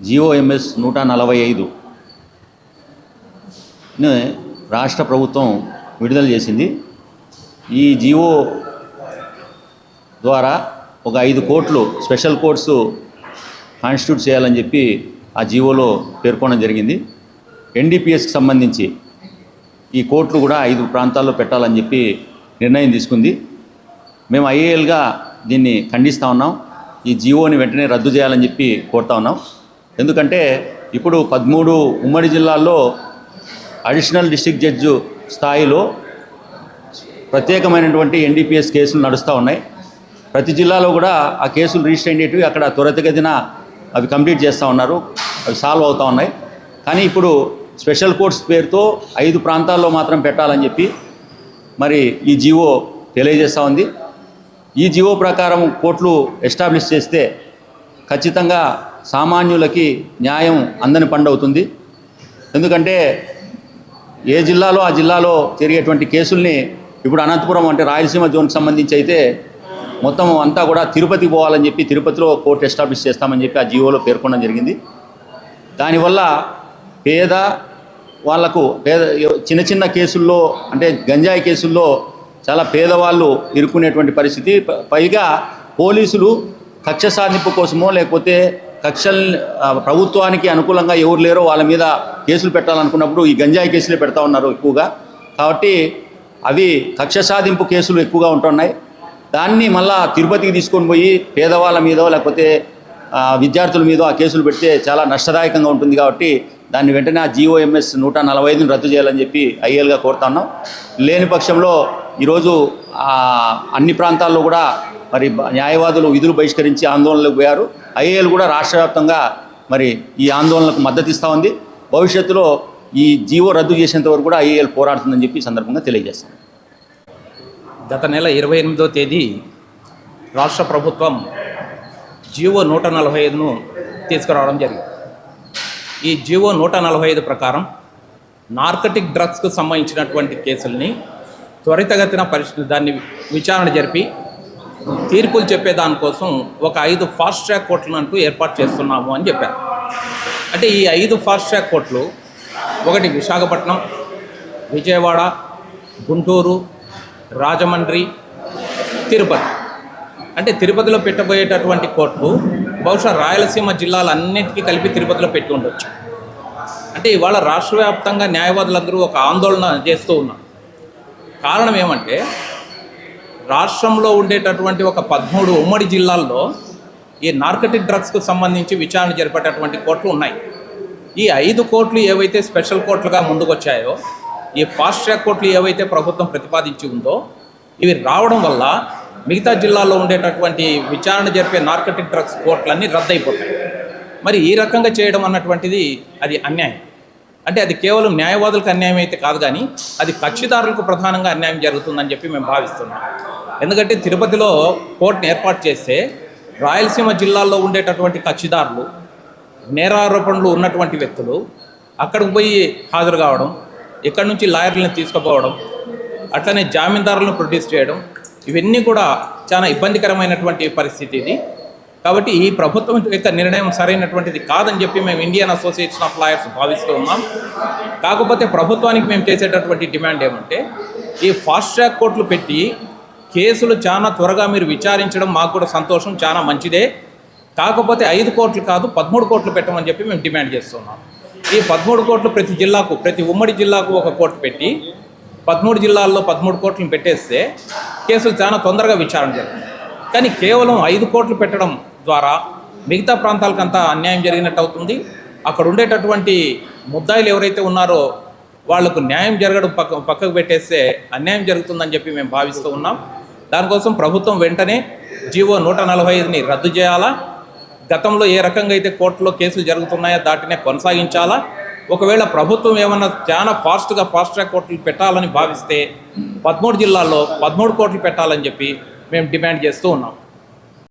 GOMS నూట నలభై ఐదు. రాష్ట్ర ప్రభుత్వం విడుదల చేసింది. ఈ జిఓ ద్వారా ఒక ఐదు కోట్లు స్పెషల్ కోర్సు కాన్స్టిట్యూట్ చేయాలని చెప్పి ఆ జీవోలో పేర్కొనడం జరిగింది. ఎన్డీపీఎస్కి సంబంధించి ఈ కోర్టులు కూడా ఐదు ప్రాంతాల్లో పెట్టాలని చెప్పి నిర్ణయం తీసుకుంది. మేము ఐఏఎల్గా దీన్ని ఖండిస్తూ ఉన్నాం. ఈ జీవోని వెంటనే రద్దు చేయాలని చెప్పి కోరుతా ఉన్నాం. ఎందుకంటే ఇప్పుడు పదమూడు ఉమ్మడి జిల్లాల్లో అడిషనల్ డిస్టిక్ జడ్జు స్థాయిలో ప్రత్యేకమైనటువంటి ఎన్డీపీఎస్ కేసులు నడుస్తూ ఉన్నాయి. ప్రతి జిల్లాలో కూడా ఆ కేసులు రిజిస్టర్ అయ్యేటివి అక్కడ త్వరితగతిన అవి కంప్లీట్ చేస్తూ ఉన్నారు. అవి సాల్వ్ అవుతూ ఉన్నాయి. కానీ ఇప్పుడు స్పెషల్ కోర్ట్స్ పేరుతో ఐదు ప్రాంతాల్లో మాత్రం పెట్టాలని చెప్పి మరి ఈ జీవో తెలియజేస్తూ ఉంది. ఈ జీవో ప్రకారం కోర్టులు ఎస్టాబ్లిష్ చేస్తే ఖచ్చితంగా సామాన్యులకి న్యాయం అందని పండవుతుంది. ఎందుకంటే ఏ జిల్లాలో ఆ జిల్లాలో జరిగేటువంటి కేసుల్ని ఇప్పుడు అనంతపురం అంటే రాయలసీమ జోన్కి సంబంధించి అయితే మొత్తం అంతా కూడా తిరుపతి పోవాలని చెప్పి తిరుపతిలో కోర్టు ఎస్టాబ్లిష్ చేస్తామని చెప్పి ఆ జీవోలో పేర్కొనడం జరిగింది. దానివల్ల పేద వాళ్ళకు పేద చిన్న చిన్న కేసుల్లో అంటే గంజాయి కేసుల్లో చాలా పేదవాళ్ళు ఇరుక్కునేటువంటి పరిస్థితి. పైగా పోలీసులు కక్ష సాధింపు కోసమో లేకపోతే కక్షల్ని ప్రభుత్వానికి అనుకూలంగా ఎవరు లేరో వాళ్ళ మీద కేసులు పెట్టాలనుకున్నప్పుడు ఈ గంజాయి కేసులే పెడతా ఉన్నారు ఎక్కువగా. కాబట్టి అవి కక్ష సాధింపు కేసులు ఎక్కువగా ఉంటున్నాయి. దాన్ని మళ్ళా తిరుపతికి తీసుకొని పోయి పేదవాళ్ళ మీదో లేకపోతే విద్యార్థుల మీద ఆ కేసులు పెడితే చాలా నష్టదాయకంగా ఉంటుంది కాబట్టి దాన్ని వెంటనే ఆ జీఓఎంఎస్ నూట నలభై ఐదుని రద్దు చేయాలని చెప్పి ఐఏఎల్గా కోరుతా ఉన్నాం లేని పక్షంలో ఈరోజు అన్ని ప్రాంతాల్లో కూడా మరి న్యాయవాదులు విధులు బహిష్కరించి ఆందోళనలకు పోయారు. ఐఏఎల్ కూడా రాష్ట్ర వ్యాప్తంగా మరి ఈ ఆందోళనకు మద్దతు ఇస్తూ ఉంది. భవిష్యత్తులో ఈ జీవో రద్దు చేసేంత వరకు కూడా ఐఏఎల్ పోరాడుతుందని చెప్పి సందర్భంగా తెలియజేస్తాను. గత నెల ఇరవై ఎనిమిదో తేదీ రాష్ట్ర ప్రభుత్వం జీవో నూట నలభై ఐదును తీసుకురావడం జరిగింది. ఈ జీవో నూట నలభై ఐదు ప్రకారం నార్కటిక్ డ్రగ్స్కు సంబంధించినటువంటి కేసుల్ని త్వరితగతిన పరిస్థితి దాన్ని విచారణ జరిపి తీర్పులు చెప్పేదానికోసం ఒక ఐదు ఫాస్ట్ ట్రాక్ కోర్టులను అంటూ ఏర్పాటు చేస్తున్నాము అని చెప్పారు. అంటే ఈ ఐదు ఫాస్ట్ ట్రాక్ కోర్టులు ఒకటి విశాఖపట్నం విజయవాడ గుంటూరు రాజమండ్రి తిరుపతి. అంటే తిరుపతిలో పెట్టబోయేటటువంటి కోర్టు బహుశా రాయలసీమ జిల్లాలన్నింటికీ కలిపి తిరుపతిలో పెట్టి ఉండొచ్చు. అంటే ఇవాళ రాష్ట్ర వ్యాప్తంగా న్యాయవాదులందరూ ఒక ఆందోళన చేస్తూ ఉన్నారు. కారణం ఏమంటే రాష్ట్రంలో ఉండేటటువంటి ఒక పదమూడు ఉమ్మడి జిల్లాల్లో ఈ నార్కటిక్ డ్రగ్స్కు సంబంధించి విచారణ జరిపేటటువంటి కోర్టులు ఉన్నాయి. ఈ ఐదు కోర్టులు ఏవైతే స్పెషల్ కోర్టులుగా ముందుకొచ్చాయో ఈ ఫాస్ట్ ట్రాక్ కోర్టులు ఏవైతే ప్రభుత్వం ప్రతిపాదించి ఉందో ఇవి రావడం వల్ల మిగతా జిల్లాల్లో ఉండేటటువంటి విచారణ జరిపే నార్కటిక్ డ్రగ్స్ కోర్టులన్నీ రద్దయిపోతాయి. మరి ఈ రకంగా చేయడం అన్నటువంటిది అది అన్యాయం. అంటే అది కేవలం న్యాయవాదులకు అన్యాయం అయితే కాదు కానీ అది కక్షిదారులకు ప్రధానంగా అన్యాయం జరుగుతుందని చెప్పి మేము భావిస్తున్నాం. ఎందుకంటే తిరుపతిలో కోర్టును ఏర్పాటు చేస్తే రాయలసీమ జిల్లాల్లో ఉండేటటువంటి కక్షిదారులు నేరారోపణలు ఉన్నటువంటి వ్యక్తులు అక్కడికి పోయి హాజరు కావడం ఇక్కడ నుంచి లాయర్లను తీసుకుపోవడం అట్లనే జామీందారులను ప్రొడ్యూస్ చేయడం ఇవన్నీ కూడా చాలా ఇబ్బందికరమైనటువంటి పరిస్థితి ఇది. కాబట్టి ఈ ప్రభుత్వం యొక్క నిర్ణయం సరైనటువంటిది కాదని చెప్పి మేము ఇండియన్ అసోసియేషన్ ఆఫ్ లాయర్స్ భావిస్తూ ఉన్నాం. కాకపోతే ప్రభుత్వానికి మేము చేసేటటువంటి డిమాండ్ ఏమంటే ఈ ఫాస్ట్ ట్రాక్ కోర్టులు పెట్టి కేసులు చాలా త్వరగా మీరు విచారించడం మాకు కూడా సంతోషం చాలా మంచిదే. కాకపోతే ఐదు కోట్లు కాదు పదమూడు కోట్లు పెట్టమని చెప్పి మేము డిమాండ్ చేస్తున్నాం ఈ పదమూడు కోట్లు ప్రతి జిల్లాకు ప్రతి ఉమ్మడి జిల్లాకు ఒక కోర్టు పెట్టి పదమూడు జిల్లాల్లో పదమూడు కోట్లను పెట్టేస్తే కేసులు చాలా తొందరగా విచారణ జరుగుతుంది. కానీ కేవలం ఐదు కోట్లు పెట్టడం ద్వారా మిగతా ప్రాంతాలకంతా అన్యాయం జరిగినట్టు అవుతుంది అక్కడ ఉండేటటువంటి ముద్దాయిలు ఎవరైతే ఉన్నారో వాళ్ళకు న్యాయం జరగడం పక్క పక్కకు పెట్టేస్తే అన్యాయం జరుగుతుందని చెప్పి మేము భావిస్తూ ఉన్నాం. దానికోసం ప్రభుత్వం వెంటనే జీవో నూట నలభై ఐదుని రద్దు చేయాలా? గతంలో ఏ రకంగా అయితే కోర్టులో కేసులు జరుగుతున్నాయో దాటినే కొనసాగించాలా? ఒకవేళ ప్రభుత్వం ఏమన్నా చాలా ఫాస్ట్గా ఫాస్ట్ ట్రాక్ కోర్టులు పెట్టాలని భావిస్తే పదమూడు జిల్లాల్లో పదమూడు కోట్లు పెట్టాలని చెప్పి మేము డిమాండ్ చేస్తూ ఉన్నాం.